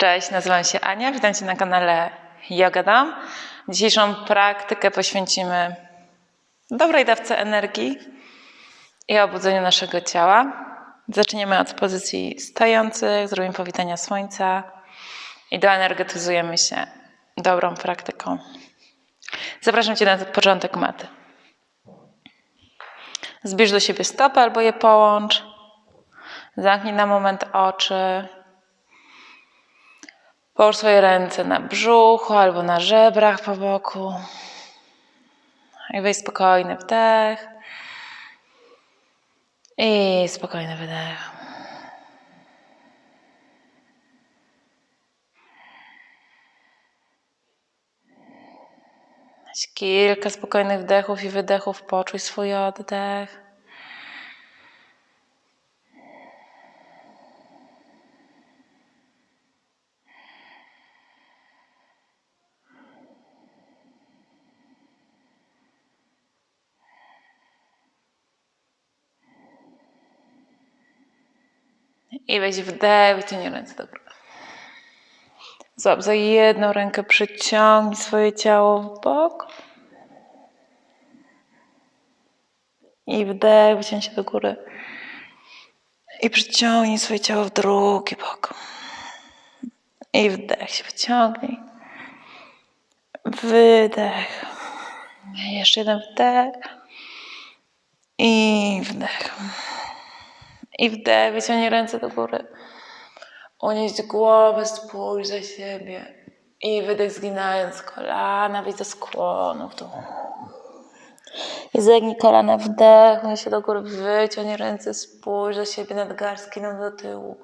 Cześć, nazywam się Ania, witam Cię na kanale Yoga Dom. Dzisiejszą praktykę poświęcimy dobrej dawce energii i obudzeniu naszego ciała. Zaczniemy od pozycji stojących, zrobimy powitania słońca i doenergetyzujemy się dobrą praktyką. Zapraszam Cię na początek maty. Zbierz do siebie stopy albo je połącz. Zamknij na moment oczy. Połóż swoje ręce na brzuchu albo na żebrach po boku. I weź spokojny wdech. I spokojny wydech. Kilka spokojnych wdechów i wydechów. Poczuj swój oddech. I weź wdech, wyciągnij ręce do góry. Złap za jedną rękę, przyciągnij swoje ciało w bok. I wdech, wyciągnij się do góry. I przyciągnij swoje ciało w drugi bok. I wdech się wyciągnij. Wydech. Jeszcze jeden wdech. I wdech. I wdech, wyciągnij ręce do góry. Unieść głowę, spójrz za siebie. I wydech zginając kolana, wyjdź do skłonu w dół. I zegnij kolana wdech, unieś się do góry, wyciągnij ręce, spójrz za siebie, nadgarstki nam do tyłu.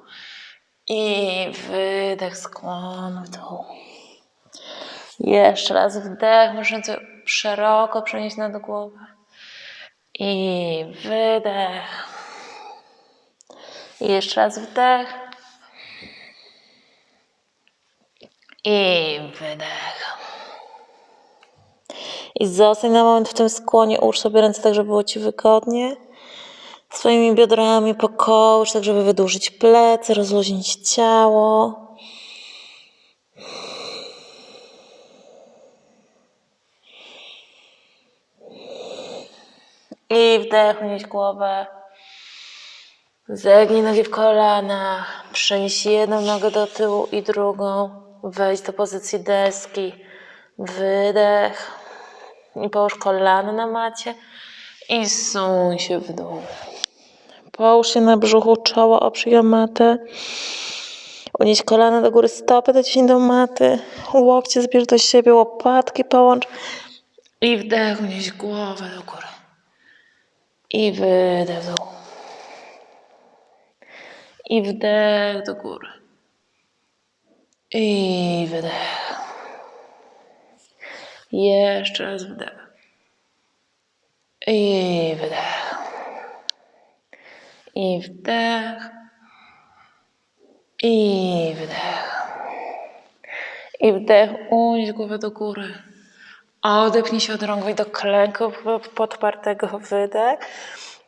I wydech, skłon w dół. Jeszcze raz wdech, możesz ręce szeroko przenieść nad głowę. I wydech. I jeszcze raz wdech. I wydech. I zostań na moment w tym skłonie. Ułóż sobie ręce tak, żeby było Ci wygodnie. Swoimi biodrami pokołcz, tak żeby wydłużyć plecy, rozluźnić ciało. I wdech, unieść głowę. Zegnij nogi w kolanach. Przenieś jedną nogę do tyłu i drugą. Wejdź do pozycji deski. Wydech. I połóż kolana na macie. I suń się w dół. Połóż się na brzuchu, czoło oprzyj o matę. Unieś kolana do góry, stopy dociśnij do maty. Łokcie zbierz do siebie, łopatki połącz. I wdech, unieś głowę do góry. I wydech w dół. I wdech do góry. I wydech. Jeszcze raz wdech. I wydech. I wdech. I wydech. I wdech, unieś głowę do góry. Odepnij się od rąk, do klęku podpartego wydech.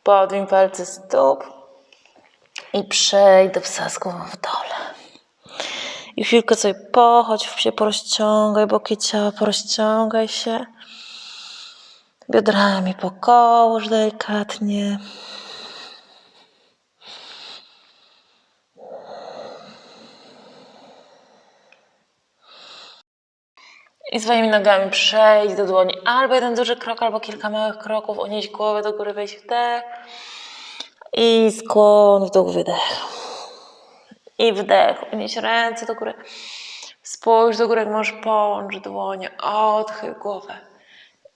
Podwin palce stóp. I psa z głową w dole. I chwilkę sobie pochodź, się porozciągaj, boki ciała, porozciągaj się. Biodrami pokołóż delikatnie. I swoimi nogami przejdź do dłoni. Albo jeden duży krok, albo kilka małych kroków. Unieść głowę do góry, wejść wdech. I skłon w dół, wydech. I wdech. Unieś ręce do góry. Spójrz do góry, jak możesz połącz dłonie. Odchyl głowę.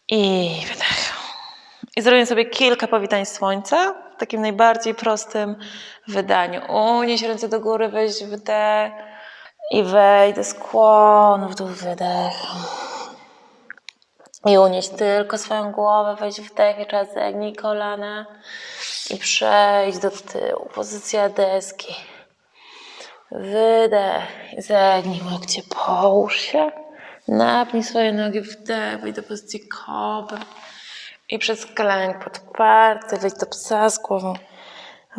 I wydech. I zrobimy sobie kilka powitań słońca w takim najbardziej prostym wydaniu. Unieś ręce do góry, weź wdech. I wejdź do skłonu w dół, wydech. I unieś tylko swoją głowę, weź wdech i czas zegnij kolana i przejdź do tyłu. Pozycja deski. Wydech, zegnij łokcie, połóż się. Napnij swoje nogi wdech, wejdź do pozycji kobry. I przez klęk podparty, wejdź do psa z głową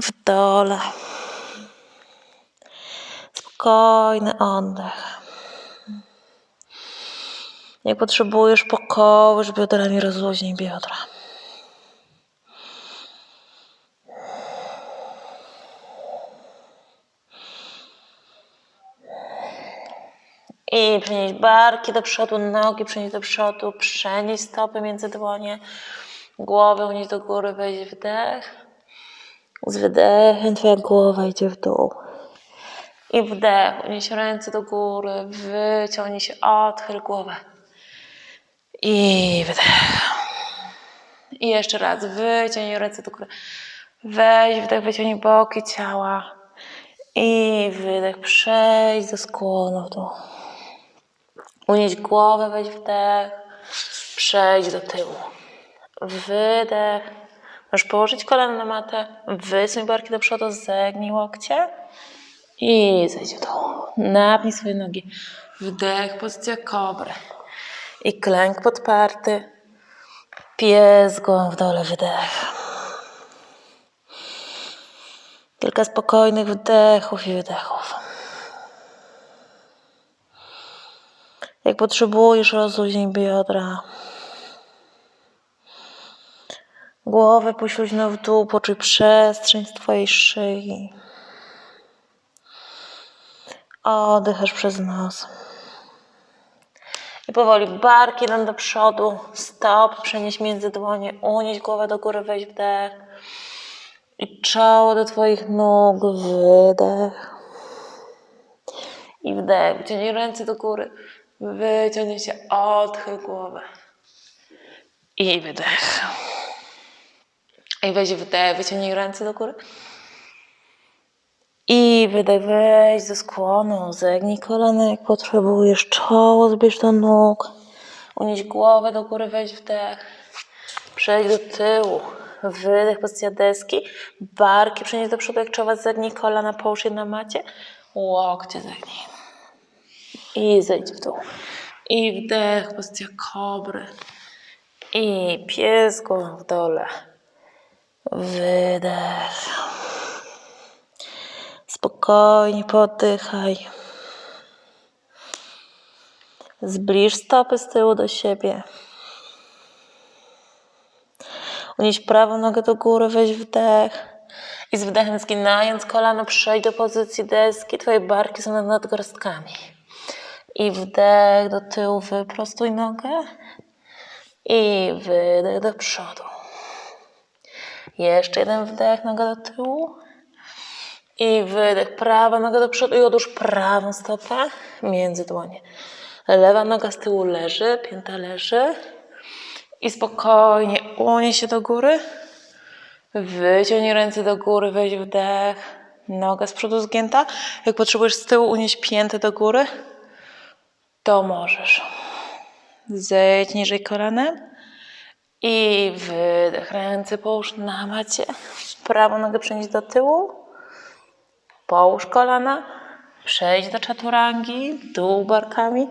w dole. Spokojny oddech. Jak potrzebujesz pokołysz biodrami, rozluźnij biodra. I przenieść barki do przodu, nogi przenieść do przodu, przenieść stopy między dłonie, głowę unieść do góry, wejść wdech. Z wydechem twoja głowa idzie w dół. I wdech, unieś ręce do góry, wyciągnij się, odchyl głowę. I wdech. I jeszcze raz, wyciągnij ręce do góry. Weź wdech, wyciągnij boki ciała. I wydech, przejdź do skłonu w dół. Unieść głowę, weź wdech, przejdź do tyłu. Wydech. Możesz położyć kolana na matę, wysuń barki do przodu, zegnij łokcie i zejdź w dół. Napnij swoje nogi. Wdech, pozycja kobry. I klęk podparty. Pies głową w dole, wydech. Kilka spokojnych wdechów i wydechów. Jak potrzebujesz, rozluźnij biodra. Głowę puść luźno w dół, poczuj przestrzeń z Twojej szyi. Oddychasz przez nos. I powoli barki idą do przodu, stop przenieś między dłonie, unieś głowę do góry, weź wdech. I czoło do Twoich nóg, wydech. I wdech, wyciągnij ręce do góry, wyciągnij się, odchyl głowę. I wydech. I weź wdech, wyciągnij ręce do góry. I wydech, weź ze skłonu, zegnij kolana jak potrzebujesz, czoło zbierz do nóg. Unieś głowę do góry, weź wdech. Przejdź do tyłu. Wydech, pozycja deski. Barki przenieś do przodu, jak czoła, zegnij kolana, połóż je na macie. Łokcie zegnij. I zejdź w dół. I wdech, pozycja kobry. I pies w dole. Wydech. Spokojnie poddychaj. Zbliż stopy z tyłu do siebie. Unieś prawą nogę do góry, weź wdech. I z wdechem zginając kolano, przejdź do pozycji deski. Twoje barki są nad nadgarstkami. I wdech do tyłu, wyprostuj nogę. I wydech do przodu. Jeszcze jeden wdech, noga do tyłu. I wydech, prawa noga do przodu i odłóż prawą stopę między dłonie. Lewa noga z tyłu leży, pięta leży. I spokojnie unieś się do góry. Wyciągnij ręce do góry, weź wdech. Noga z przodu zgięta. Jak potrzebujesz z tyłu unieść piętę do góry, to możesz. Zejdź niżej kolanem. I wydech. Ręce połóż na macie. Prawą nogę przenieść do tyłu. Połóż kolana. Przejdź do czaturangi. Dół barkami.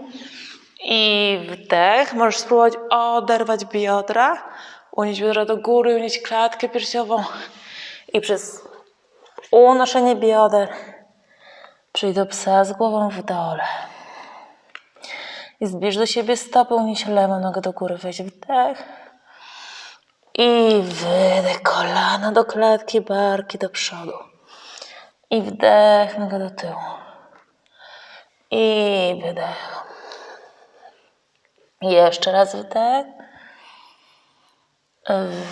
I wdech. Możesz spróbować oderwać biodra. Unieść biodra do góry, unieść klatkę piersiową. I przez unoszenie bioder przyjdź do psa z głową w dole. I zbierz do siebie stopę, unieś lewą nogę do góry, weź wdech. I wydech, kolana do klatki, barki do przodu. I wdech, noga do tyłu. I wydech. Jeszcze raz wdech.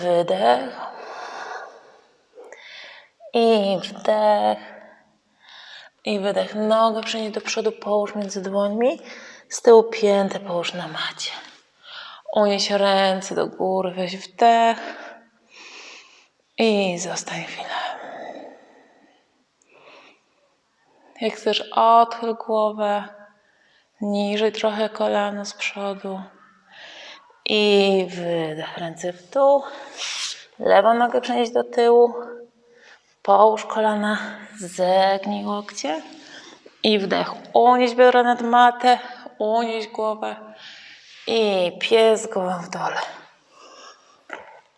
Wydech. I wdech. I wydech. Nogę przenieść do przodu, połóż między dłońmi. Z tyłu piętę połóż na macie. Unieś ręce do góry, weź wdech. I zostań chwilę. Jak chcesz, odchyl głowę. Niżej trochę kolano z przodu. I wydech. Ręce w dół. Lewą nogę przenieść do tyłu. Połóż kolana, zegnij łokcie. I wdech. Unieś biodra nad matę. Unieś głowę. I pies głową w dole.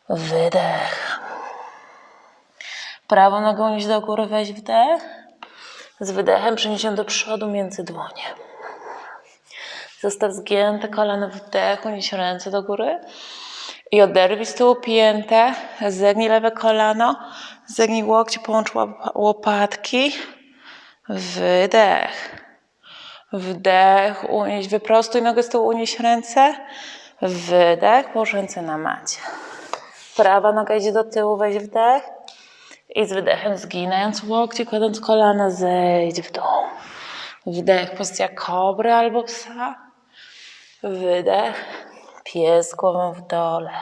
Wydech. Prawą nogą unieś do góry, weź wdech. Z wydechem przeniesiemy do przodu między dłonie. Zostaw zgięte kolano wdech, unieś ręce do góry. I oderwij z tyłu piętę, zegnij lewe kolano, zegnij łokcie, połącz łop- łopatki. Wydech. Wdech, unieś, wyprostuj nogę z tyłu, unieś ręce. Wydech, połóż ręce na macie. Prawa noga idzie do tyłu, weź wdech. I z wydechem zginając łokcie, kładąc kolana, zejdź w dół. Wdech, pozycja kobry albo psa. Wydech, pies głową w dole.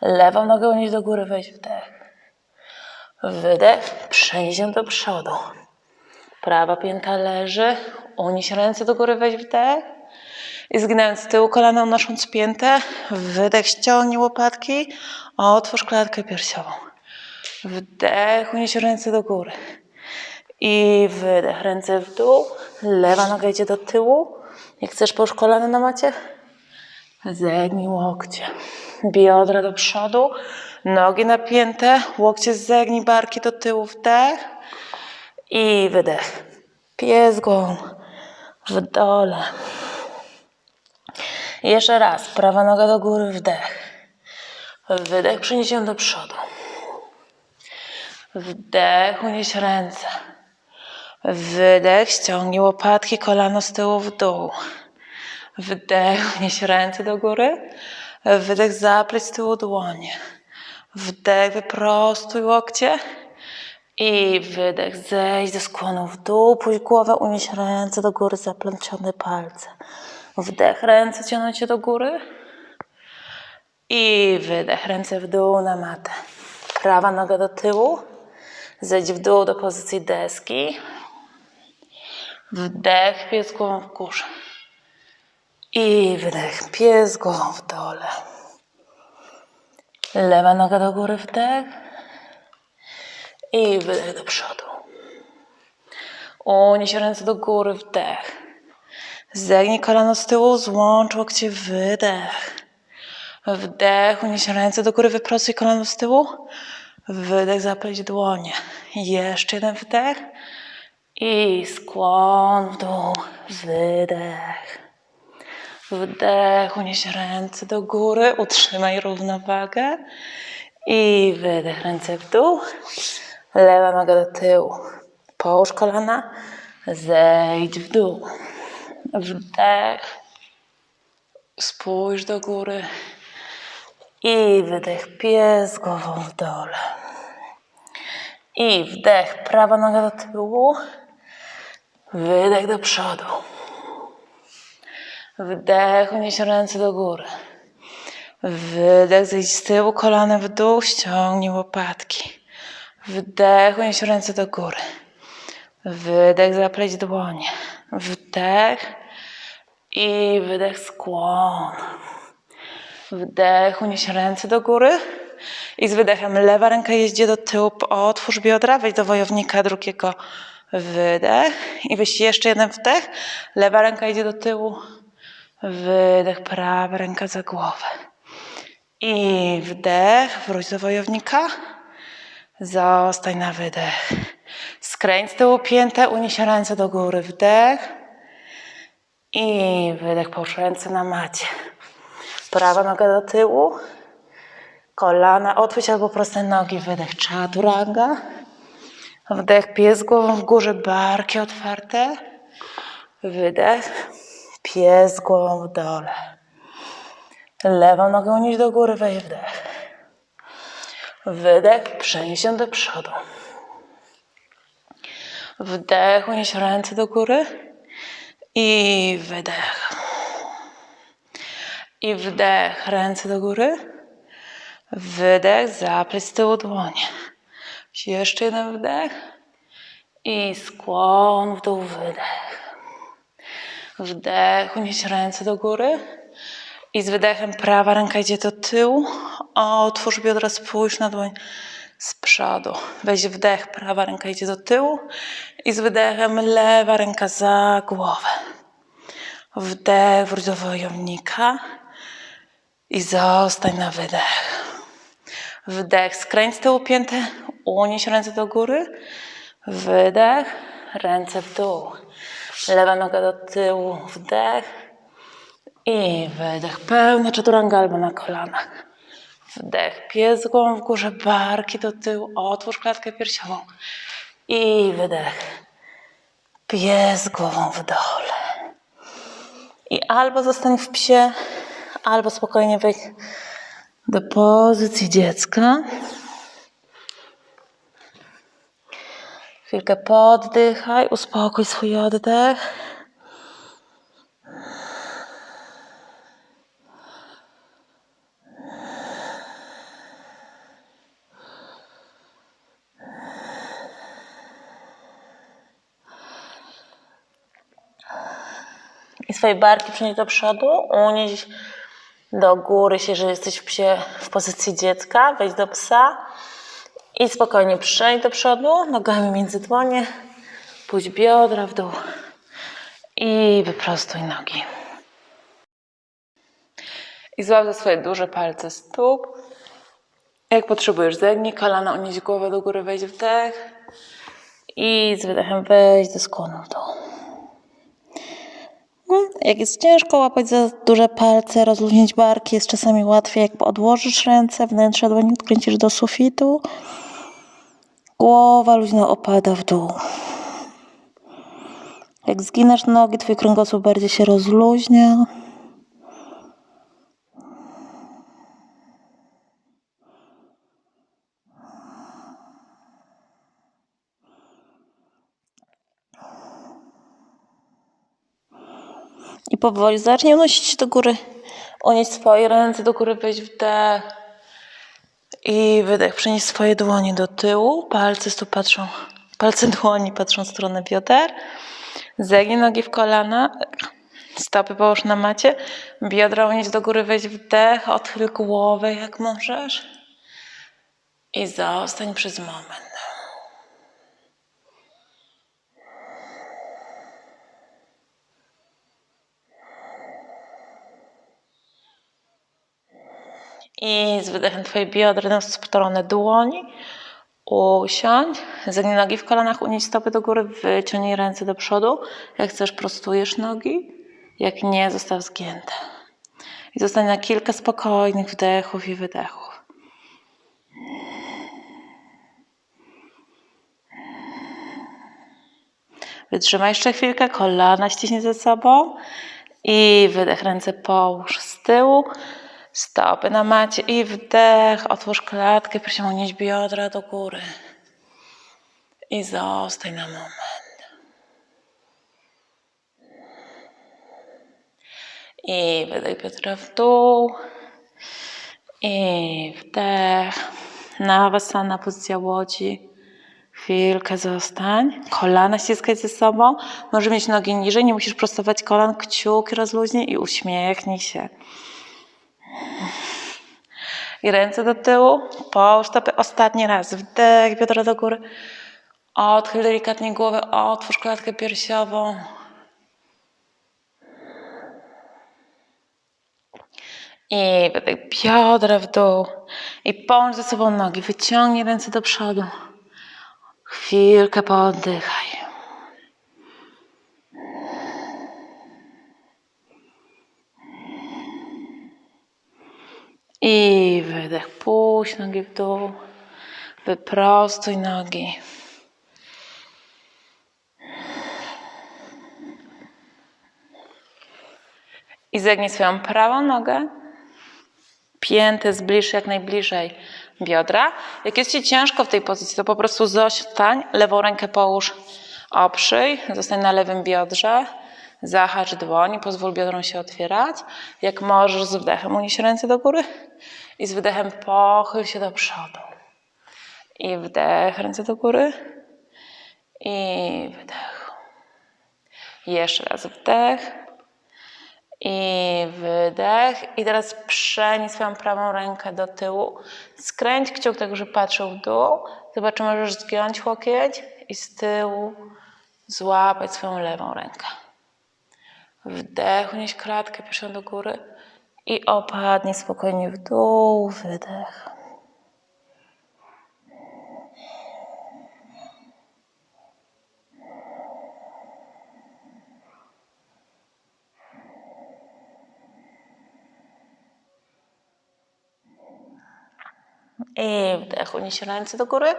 Lewą nogę unieść do góry, weź wdech. Wydech, przenieś ją do przodu. Prawa pięta leży, unieś ręce do góry, weź wdech. I zginając z tyłu, kolana unosząc piętę. Wydech, ściągnij łopatki, otwórz klatkę piersiową. Wdech, unieś ręce do góry. I wydech, ręce w dół. Lewa noga idzie do tyłu. Jak chcesz, połóż kolano na macie. Zegnij łokcie. Biodra do przodu. Nogi napięte. Łokcie zegnij, barki do tyłu. Wdech. I wydech. Pies głową w dole. Jeszcze raz. Prawa noga do góry. Wdech. Wydech. Przenieś ją do przodu. Wdech. Unieś ręce. Wydech, ściągnij łopatki, kolano z tyłu w dół. Wdech, nieś ręce do góry. Wydech, zapleć z tyłu dłonie. Wdech, wyprostuj łokcie. I wydech, zejdź ze skłonu w dół, pójdź głowę, unieś ręce do góry, zaplącione palce. Wdech, ręce ciągnąć się do góry. I wydech, ręce w dół na matę. Prawa noga do tyłu. Zejdź w dół do pozycji deski. Wdech, pies głową w górze. I wydech, pies głową w dole. Lewa noga do góry, wdech. I wydech do przodu. Unieś ręce do góry, wdech. Zegnij kolano z tyłu, złącz łokcie, wydech. Wdech, unieś ręce do góry, wyprostuj kolano z tyłu. Wydech, zapleć dłonie. Jeszcze jeden wdech. I skłon w dół, wydech. Wdech, unieś ręce do góry, utrzymaj równowagę. I wydech, ręce w dół. Lewa noga do tyłu. Połóż kolana, zejdź w dół. Wdech. Spójrz do góry. I wydech, pies głową w dole. I wdech, prawa noga do tyłu. Wydech do przodu. Wdech, unieś ręce do góry. Wydech, zejdź z tyłu, kolana w dół, ściągnij łopatki. Wdech, unieś ręce do góry. Wydech, zapleć dłonie. Wdech i wydech, skłon. Wdech, unieś ręce do góry. I z wydechem lewa ręka jeździ do tyłu, otwórz biodra, wejdź do wojownika drugiego. Wydech i weź jeszcze jeden wdech. Lewa ręka idzie do tyłu. Wydech, prawa ręka za głowę. I wdech, wróć do wojownika. Zostań na wydech. Skręć tyłu piętę, unieś ręce do góry. Wdech. I wydech, połóż ręce na macie. Prawa noga do tyłu. Kolana otwórz albo proste nogi. Wydech, chaturanga. Wdech, pies głową w górze, barki otwarte. Wydech, pies głową w dole. Lewą nogę unieść do góry, weź wdech. Wydech, przenieś się do przodu. Wdech, unieś ręce do góry. I wydech. I wdech, ręce do góry. Wydech, zapleć z tyłu dłonie. Jeszcze jeden wdech. I skłon w dół, wydech. Wdech, unieś ręce do góry. I z wydechem prawa ręka idzie do tyłu. Otwórz biodra, spójrz na dłoń z przodu. Weź wdech, prawa ręka idzie do tyłu. I z wydechem lewa ręka za głowę. Wdech, wróć do wojownika. I zostań na wydech. Wdech, skręć z tyłu piętę, unieś ręce do góry. Wydech, ręce w dół. Lewa noga do tyłu, wdech i wydech. Pełna chaturanga albo na kolanach. Wdech, pies głową w górze, barki do tyłu, otwórz klatkę piersiową i wydech. Pies głową w dole. I albo zostań w psie, albo spokojnie wejdź do pozycji dziecka. Chwilkę poddychaj, uspokój swój oddech. Swoje barki przenieść do przodu, unieść do góry się, że jesteś w psie w pozycji dziecka, wejdź do psa i spokojnie przejdź do przodu, nogami między dłonie, pójdź biodra w dół i wyprostuj nogi. I złap za swoje duże palce stóp. Jak potrzebujesz, zegnij kolana, unieść głowę do góry, wejdź wdech i z wydechem wejdź do skłonu w dół. Jak jest ciężko łapać za duże palce, rozluźnić barki, jest czasami łatwiej, jak odłożysz ręce, wnętrze dłoni odkręcisz do sufitu, głowa luźno opada w dół. Jak zginasz nogi, twój kręgosłup bardziej się rozluźnia. I powoli zacznij unosić się do góry. Unieść swoje ręce do góry, wejść w dech. I wydech. Przenieść swoje dłonie do tyłu. Palce stóp patrzą, palce dłoni patrzą w stronę bioder. Zegnij nogi w kolana. Stopy połóż na macie. Biodra unieść do góry, wejść w dech. Odchyl głowę jak możesz. I zostań przez moment. I z wydechem Twoje biodra na stronę dłoni. Usiądź. Zegnij nogi w kolanach, unieś stopy do góry, wyciągnij ręce do przodu. Jak chcesz, prostujesz nogi. Jak nie, zostaw zgięte. I zostań na kilka spokojnych wdechów i wydechów. Wytrzymaj jeszcze chwilkę, kolana ściśnij ze sobą. I wydech, ręce połóż z tyłu. Stopy na macie i wdech. Otwórz klatkę, nieś biodra do góry. I zostań na moment. I wydech biodra w dół. I wdech. Nawasana, pozycja łodzi. Chwilkę zostań. Kolana ściskaj ze sobą. Możesz mieć nogi niżej, nie musisz prostować kolan. Kciuki rozluźnij i uśmiechnij się. I ręce do tyłu. Połóż stopy ostatni raz. Wdech, biodra do góry. Odchyl delikatnie głowę. Otwórz klatkę piersiową. I wydech biodra w dół. I połącz ze sobą nogi. Wyciągnij ręce do przodu. Chwilkę pooddychaj. I wydech. Puść nogi w dół. Wyprostuj nogi. I zegnij swoją prawą nogę. Piętę zbliż jak najbliżej biodra. Jak jest Ci ciężko w tej pozycji, to po prostu zostań. Lewą rękę połóż, oprzyj. Zostań na lewym biodrze. Zahacz dłoń, pozwól biodrom się otwierać. Jak możesz z wdechem unieś ręce do góry i z wydechem pochyl się do przodu. I wdech, ręce do góry i wydech. Jeszcze raz wdech i wydech. I teraz przenieś swoją prawą rękę do tyłu. Skręć kciuk tak, że patrzył w dół. Zobacz, czy możesz zgiąć łokieć i z tyłu złapać swoją lewą rękę. Wdech, unieś klatkę pierwszą do góry i opadnij spokojnie w dół, wydech. I wdech, unieś ręce do góry,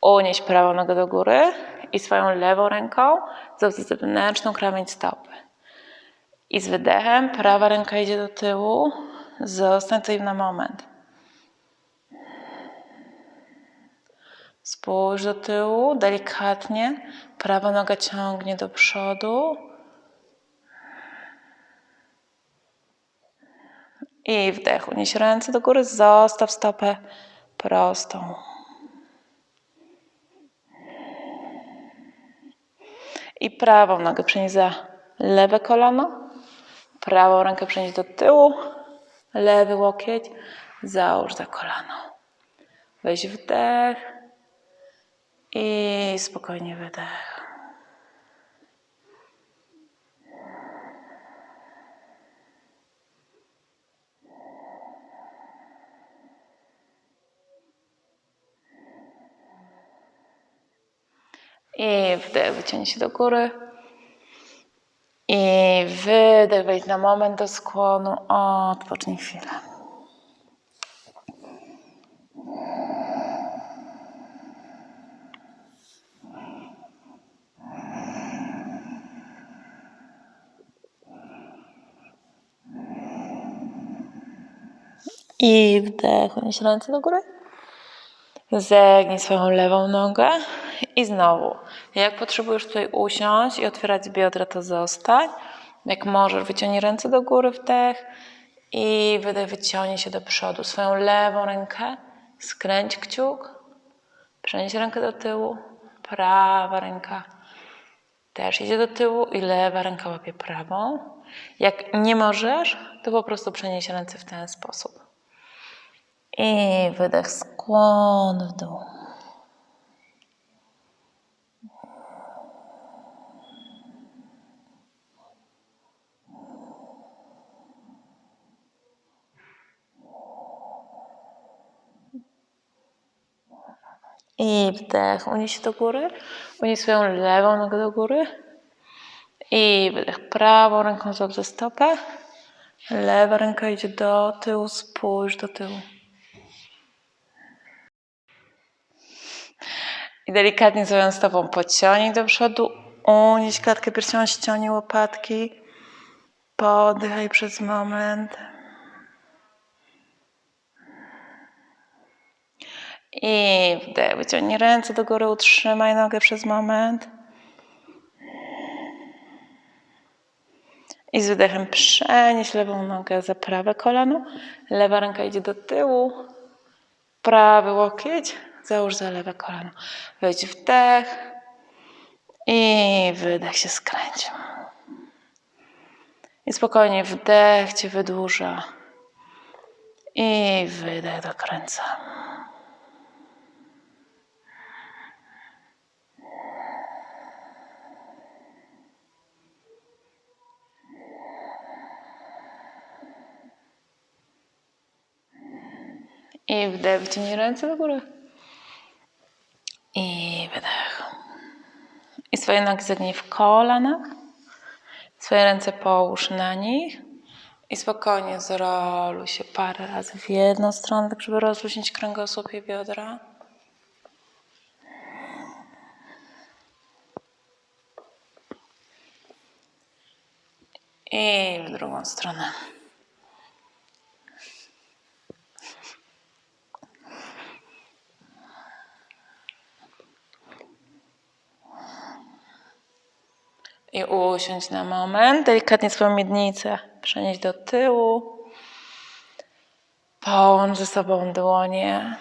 unieś prawą nogę do góry i swoją lewą ręką zrób zewnętrzną krawędź stopy. I z wydechem prawa ręka idzie do tyłu. Zostań tutaj na moment. Spójrz do tyłu, delikatnie. Prawa noga ciągnie do przodu. I wdech, unieś ręce do góry, zostaw stopę prostą. I prawą nogę przenieś za lewe kolano, prawą rękę przenieś do tyłu, lewy łokieć, załóż za kolano. Weź wdech i spokojnie wydech. I wdech, wyciągnij się do góry. I wydech, wejdź na moment do skłonu. Odpocznij chwilę. I wdech, unieś ręce do góry. Zegnij swoją lewą nogę i znowu. Jak potrzebujesz tutaj usiąść i otwierać biodra, to zostań. Jak możesz, wyciągnij ręce do góry, wdech i wydech, wyciągnij się do przodu. Swoją lewą rękę skręć kciuk, przenieś rękę do tyłu, prawa ręka też idzie do tyłu i lewa ręka łapie prawą. Jak nie możesz, to po prostu przenieś ręce w ten sposób. I wydech, skłon w dół. I wdech, unieś do góry, unieś swoją lewą nogę do góry. I wydech, prawą ręką złap za stopę. Lewa ręka idzie do tyłu, spójrz do tyłu. I delikatnie swoją stopą pociągnij do przodu, unieś klatkę piersiową, ściągnij łopatki. Poddychaj przez moment. I wdech, wyciągnij ręce do góry, utrzymaj nogę przez moment. I z wydechem przenieś lewą nogę za prawe kolano. Lewa ręka idzie do tyłu. Prawy łokieć załóż za lewe kolano. Wejdź wdech i wydech się skręć. I spokojnie wdech cię wydłuża. I wydech dokręca. I wdech, wyciągnij ręce do góry. I wydech. I swoje nogi zegnij w kolanach. Swoje ręce połóż na nich. I spokojnie zroluj się parę razy w jedną stronę, tak żeby rozluźnić kręgosłup i biodra. I w drugą stronę. I usiądź na moment. Delikatnie swoją miednicę przenieść do tyłu. Połącz ze sobą dłonie.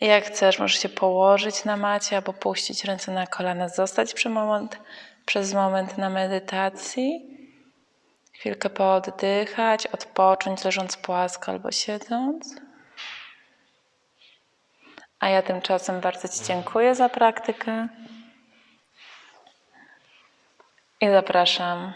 Jak chcesz, możesz się położyć na macie albo puścić ręce na kolana, zostać przy moment, przez moment na medytacji. Chwilkę pooddychać, odpocząć leżąc płasko albo siedząc. A ja tymczasem bardzo Ci dziękuję za praktykę i zapraszam